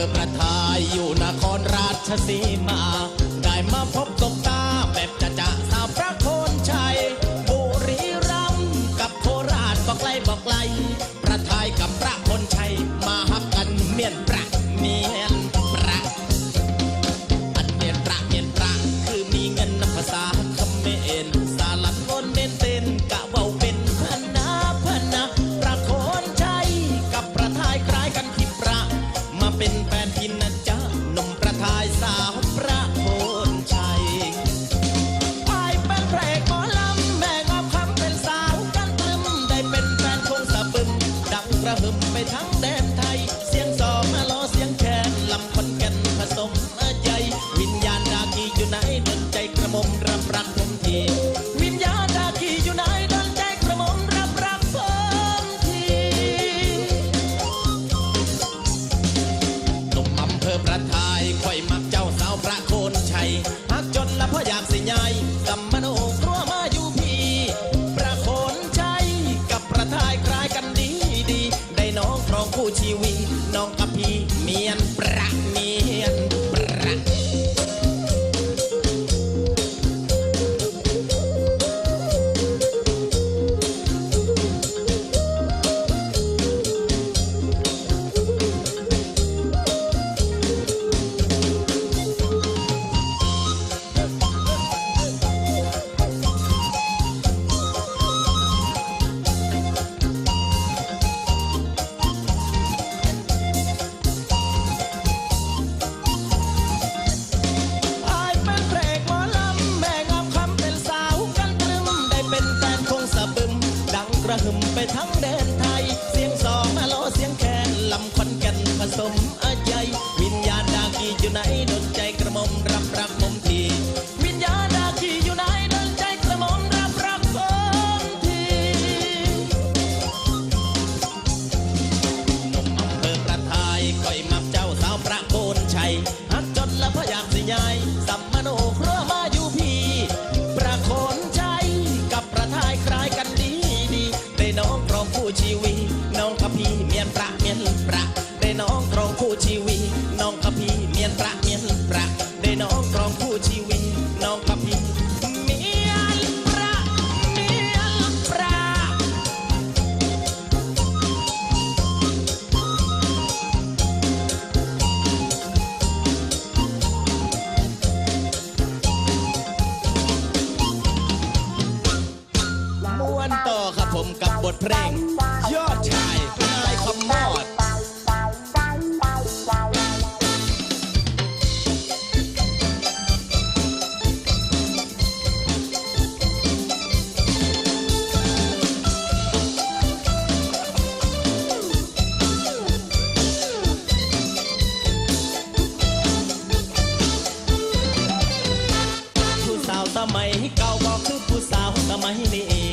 อประทายอยู่นครราชสีมา ได้มาพบตบตาแบบจะจะสาวพระโคนชัยบุรีรัมกับโคราชบอกไกลบอกไกล ประทายกับพระคนชัย ระหึ่มไปทั้งแดน ระหึ่มไปทั้งแดน มกับบทเพลง ยอดชายนายคำมอดผู้สาวสมัยเก่าบอกคือผู้สาวสมัยนี้